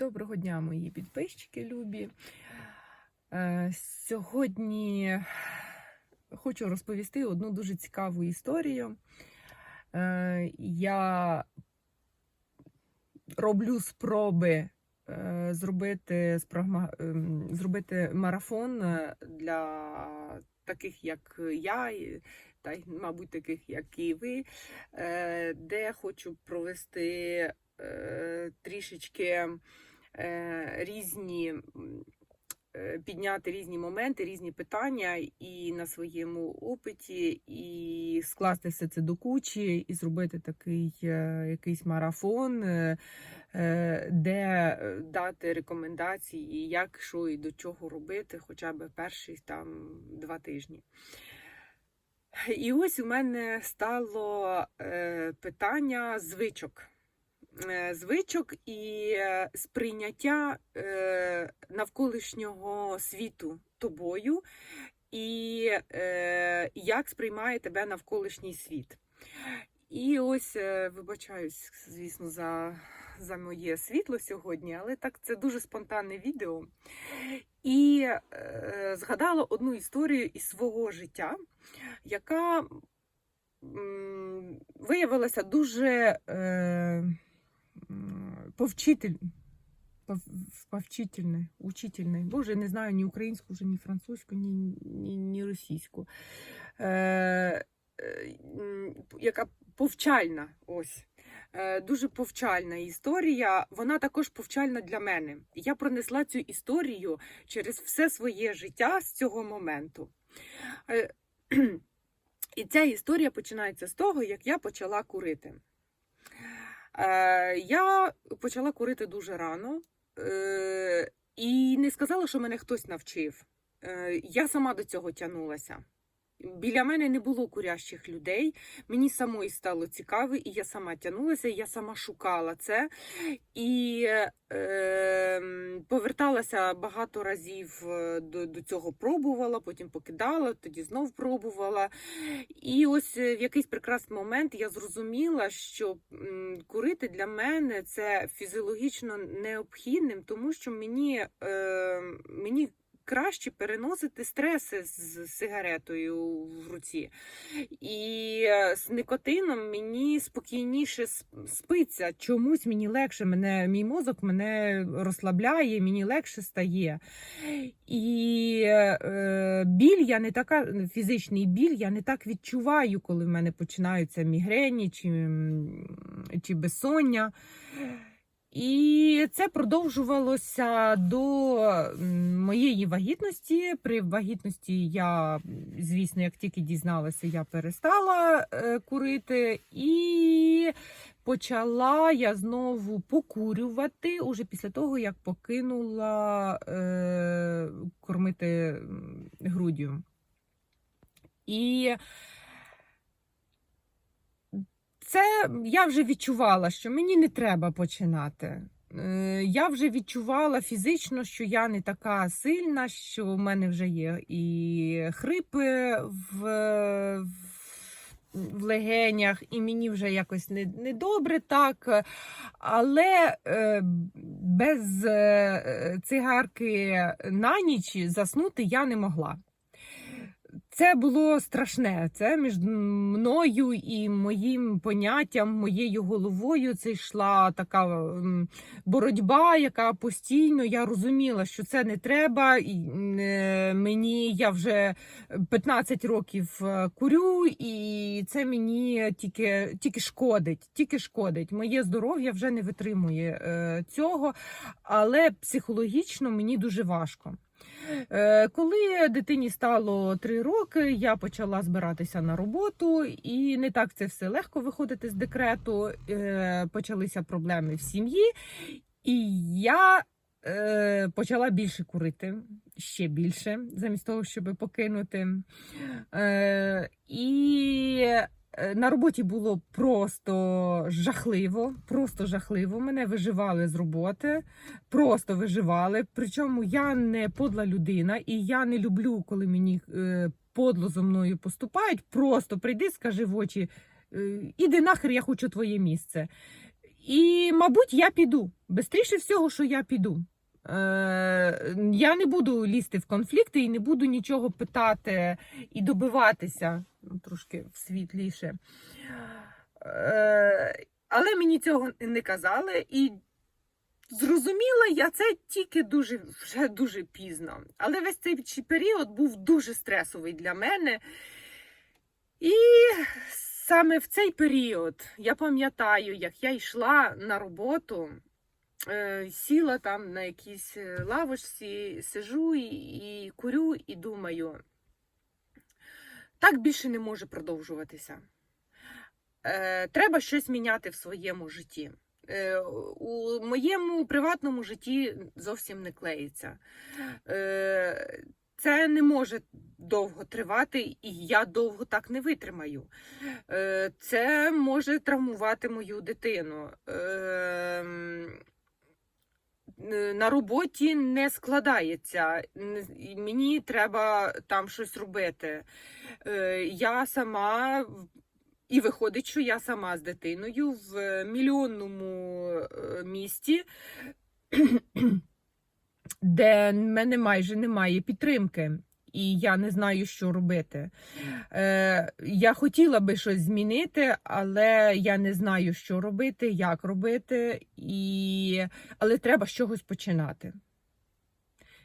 Доброго дня, мої підписчики любі. Е, Сьогодні хочу розповісти одну дуже цікаву історію. Е, Я роблю спроби е, зробити, ем, зробити марафон для таких, як я, та мабуть, таких, як і ви, де хочу провести трішечки різні, е, підняти різні моменти, різні питання і на своєму опиті, і скласти все це до кучі, і зробити такий е, якийсь марафон, е, е, де е, дати рекомендації, як що і до чого робити, хоча б перші там два тижні. І ось у мене стало е, питання звичок. Е, Звичок і е, сприйняття е, навколишнього світу тобою, і як сприймає тебе навколишній світ. І ось вибачаюсь, звісно, за, за моє світло сьогодні, але так це дуже спонтанне відео. І е, згадала одну історію із свого життя, яка м, виявилася дуже е, повчитель, пов, повчительне, учительне. Боже, не знаю ні українську, ні французьку, ні, ні, ні російську. Е, е, яка повчальна ось. Е, Дуже повчальна історія. Вона також повчальна для мене. Я пронесла цю історію через все своє життя з цього моменту. Е, І ця історія починається з того, як я почала курити. Е, Я почала курити дуже рано е, і не сказала, що мене хтось навчив. Е, Я сама до цього тягнулася. Біля мене не було курящих людей. Мені самої стало цікаво, і я сама тягнулася, і я сама шукала це. І е, поверталася багато разів е, до, до цього, пробувала, потім покидала, тоді знов пробувала. І ось е, в якийсь прекрасний момент я зрозуміла, що курити для мене це фізіологічно необхідним, тому що мені, е, мені краще переносити стреси з сигаретою в руці. І е, з никотином мені спокійніше спиться. Чомусь мені легше, мене, мій мозок мене розслабляє, мені легше стає. І е, біль я не така, фізичний біль я не так відчуваю, коли в мене починаються мігрені чи, чи безсоння. І це продовжувалося до моєї вагітності. При вагітності я, звісно, як тільки дізналася, я перестала е, курити і почала я знову покурювати уже після того, як покинула е, кормити груддю. І це я вже відчувала, що мені не треба починати. Е, Я вже відчувала фізично, що я не така сильна, що в мене вже є і хрипи в, в легенях, і мені вже якось не, не добре так. Але е, без е, цигарки на ніч заснути я не могла. Це було страшне. Це між мною і моїм поняттям, моєю головою. Це йшла така боротьба, яка постійно я розуміла, що це не треба. І е, мені я вже 15 років е, курю, і це мені тільки, тільки шкодить. Тільки шкодить. Моє здоров'я вже не витримує е, цього, але психологічно мені дуже важко. Е, Коли дитині стало три роки, я почала збиратися на роботу, і не так це все легко виходити з декрету. Е, Почалися проблеми в сім'ї, і я е, почала більше курити, ще більше, замість того, щоб покинути. І на роботі було просто жахливо, просто жахливо. Мене виживали з роботи, просто виживали. Причому я не подла людина, і я не люблю, коли мені е, подло зо мною поступають. Просто прийди, скажи в очі, е, іди нахер, я хочу твоє місце. І, мабуть, я піду. Бистріше всього, що я піду. Е, я не буду лізти в конфлікти і не буду нічого питати і добиватися ну, трошки світліше. Е, але мені цього не казали, і зрозуміла я це тільки дуже вже дуже пізно. Але весь цей період був дуже стресовий для мене. І саме в цей період я пам'ятаю, як я йшла на роботу, сіла там на якійсь е, лавочці, сижу і, і курю, і думаю, так більше не може продовжуватися. Е, треба щось міняти в своєму житті. Е, у моєму приватному житті зовсім не клеїться. Це не може довго тривати, і я довго так не витримаю. Це може травмувати мою дитину. Е, На роботі не складається. Мені треба там щось робити. Е, Я сама і виходить, що я сама з дитиною в мільйонному е, місті, де в мене майже немає підтримки, і я не знаю, що робити. Е, я хотіла би щось змінити, але я не знаю, що робити, як робити, і... але треба з чогось починати.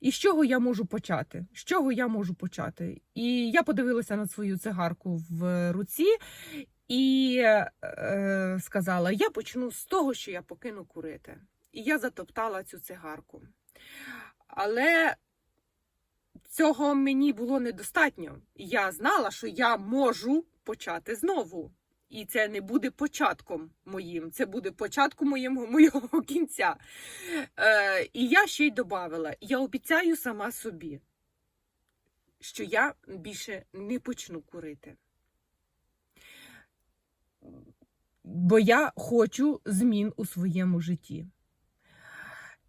І з чого я можу почати? З чого я можу почати? І я подивилася на свою цигарку в руці і е, сказала: я почну з того, що я покину курити. І я затоптала цю цигарку. Але цього мені було недостатньо. Я знала, що я можу почати знову. І це не буде початком моїм, це буде початком моєму, моєго кінця. Е, і я ще й додавала: я обіцяю сама собі, що я більше не почну курити. Бо я хочу змін у своєму житті.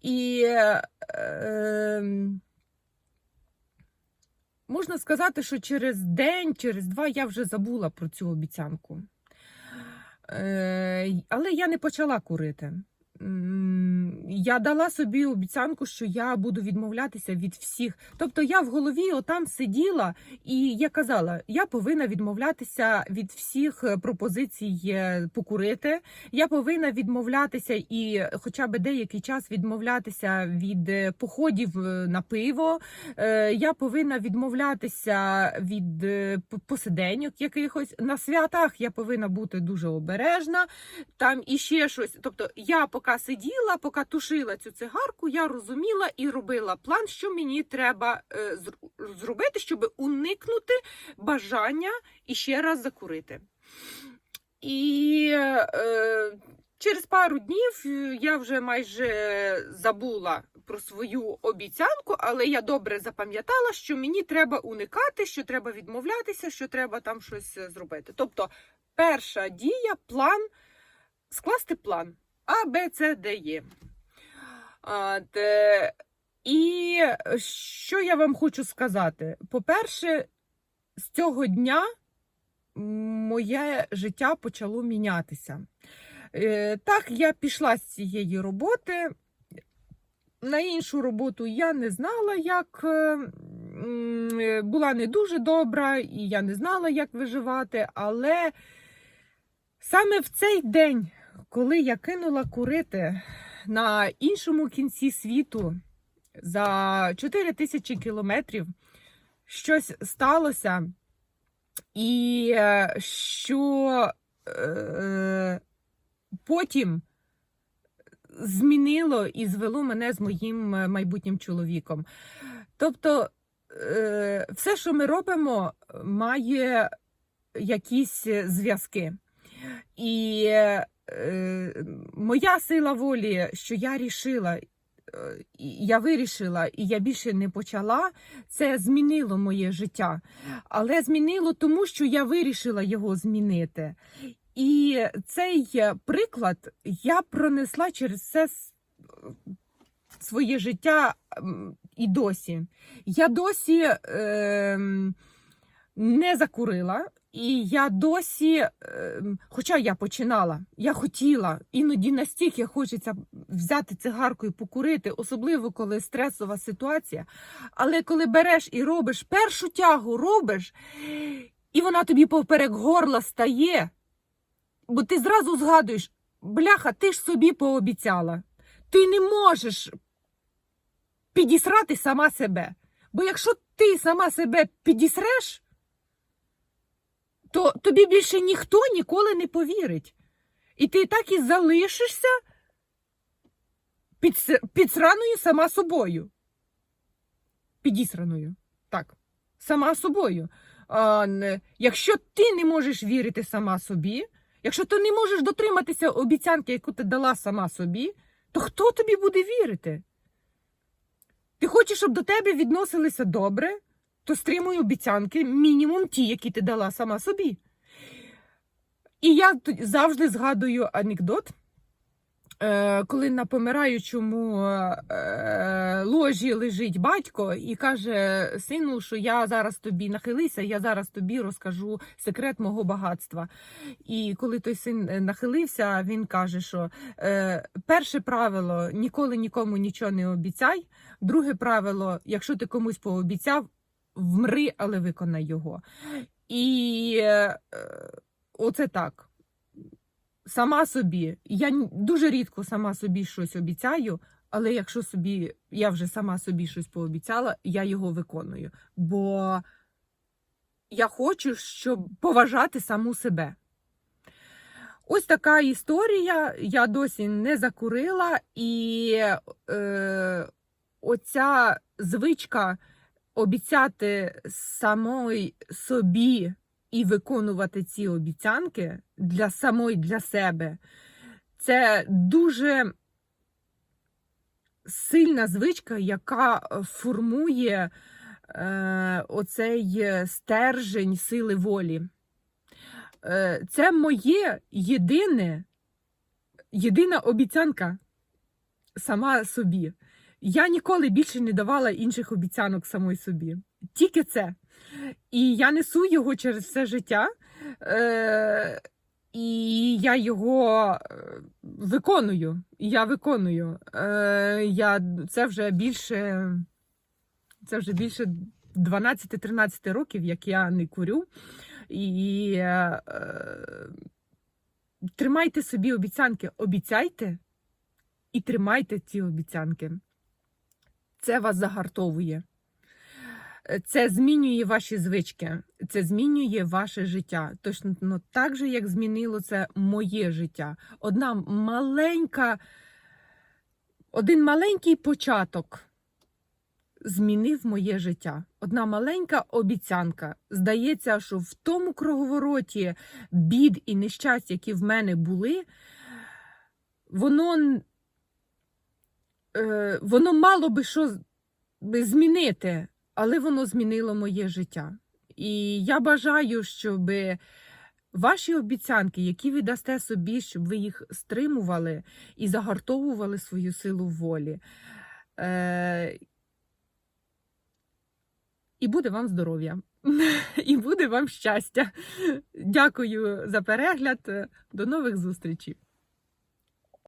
І е, ем, можна сказати, що через день, через два я вже забула про цю обіцянку. Е, але я не почала курити. Я дала собі обіцянку, що я буду відмовлятися від всіх. Тобто я в голові отам сиділа і я казала, я повинна відмовлятися від всіх е, пропозицій е, покурити. Я повинна відмовлятися і хоча б деякий час відмовлятися від е, походів на пиво. Я повинна відмовлятися від посиденьок якихось. На святах я повинна бути дуже обережна. Там іще щось. Тобто, я поки сиділа, поки тушила цю цигарку, я розуміла і робила план, що мені треба е, зробити, щоб уникнути бажання іще раз закурити. І е, через пару днів е, я вже майже забула про свою обіцянку, але я добре запам'ятала, що мені треба уникати, що треба відмовлятися, що треба там щось е, зробити. Тобто, перша дія, план, скласти план А, Б, С, Д, Є. А, і що я вам хочу сказати? По-перше, з цього дня моє життя почало мінятися. Е, Так, я пішла з цієї роботи. На іншу роботу я не знала, як е, е, була не дуже добра, і я не знала, як виживати. Але саме в цей день, коли я кинула курити на іншому кінці світу за 4 тисячі кілометрів, щось сталося, і е, що е, потім змінило і звело мене з моїм е, майбутнім чоловіком. Тобто, е, все, що ми робимо, має якісь зв'язки. І е, моя сила волі, що я рішила, е, я вирішила, і я більше не почала, це змінило моє життя. Але змінило тому, що я вирішила його змінити. І цей е, приклад я пронесла через все своє життя і досі. Я досі ем, не закурила, І я досі, ем, хоча я починала, я хотіла, іноді настільки хочеться взяти цигарку і покурити, особливо коли стресова ситуація. Але коли береш і робиш першу тягу, робиш, і вона тобі поперек горла стає, бо ти зразу згадуєш, бляха, ти ж собі пообіцяла. Ти не можеш підісрати сама себе. Бо якщо ти сама себе підісреш, то тобі більше ніхто ніколи не повірить. І ти так і залишишся під, підсраною сама собою. Підісраною. Так, сама собою. А, не, якщо ти не можеш вірити сама собі, якщо ти не можеш дотриматися обіцянки, яку ти дала сама собі, то хто тобі буде вірити? Ти хочеш, щоб до тебе відносилися добре, то стримуй обіцянки, мінімум ті, які ти дала сама собі. І я завжди згадую анекдот, е, коли на помираючому е, ложі лежить батько і каже сину, що я зараз тобі нахилися, я зараз тобі розкажу секрет мого багатства. І коли той син е, нахилився, він каже, що перше правило ніколи нікому нічого не обіцяй. Друге правило, якщо ти комусь пообіцяв, вмри, але виконай його. І е, оце так. Сама собі. Я дуже рідко сама собі щось обіцяю, але якщо собі я вже сама собі щось пообіцяла, я його виконую. Бо я хочу, щоб поважати саму себе. Ось така історія. Я досі не закурила, і е, оця звичка обіцяти самої собі і виконувати ці обіцянки для самої для себе. Це дуже сильна звичка, яка формує е, оцей стержень сили волі. Е, це моє єдине, єдина обіцянка сама собі. Я ніколи більше не давала інших обіцянок самої собі. Тільки це. І я несу його через все життя. Е, і я його е, виконую. Я виконую. Е, я, це вже більше, це вже більше 12-13 років, як я не курю. І е, тримайте собі обіцянки, обіцяйте і тримайте ці обіцянки. Це вас загартовує. Це змінює ваші звички, це змінює ваше життя. Точно ну, так же, як змінило це моє життя. Одна маленька, один маленький початок змінив моє життя. Одна маленька обіцянка. Здається, що в тому круговороті бід і нещасть, які в мене були, воно, е, воно мало би що змінити, але воно змінило моє життя. І я бажаю, щоб ваші обіцянки, які ви дасте собі, щоб ви їх стримували і загартовували свою силу волі. Е, і буде вам здоров'я, і буде вам щастя. Дякую за перегляд. До нових зустрічей.